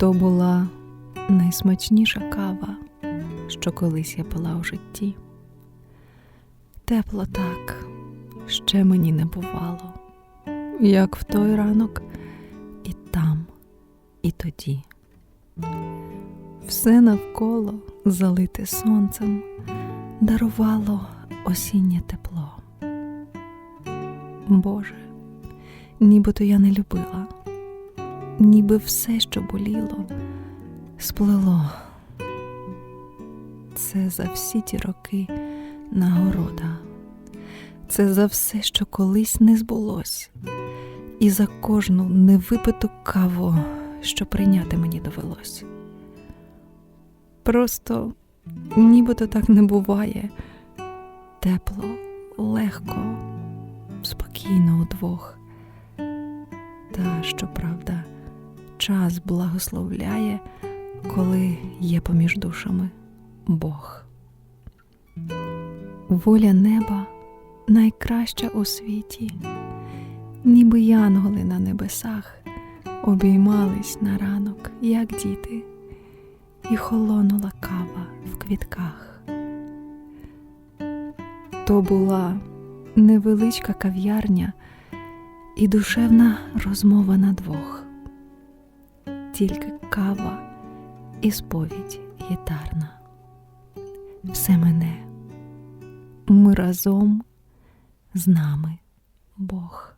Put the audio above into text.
То була найсмачніша кава, що колись я пила у житті. Тепло так, ще мені не бувало, як в той ранок, і там, і тоді. Все навколо залите сонцем, дарувало осіннє тепло. Боже, нібито я не любила, ніби все, що боліло, сплело. Це за всі ті роки нагорода, це за все, що колись не збулось, і за кожну невипиту каву, що прийняти мені довелось. Просто нібито так не буває. Тепло, легко, спокійно удвох. Та, щоправда, час благословляє, коли є поміж душами Бог. Воля неба найкраща у світі, ніби янголи на небесах обіймались на ранок, як діти, і холонула кава в квітках. То була невеличка кав'ярня і душевна розмова на двох, тільки кава і сповідь гітарна. Все мене, ми разом з нами Бог.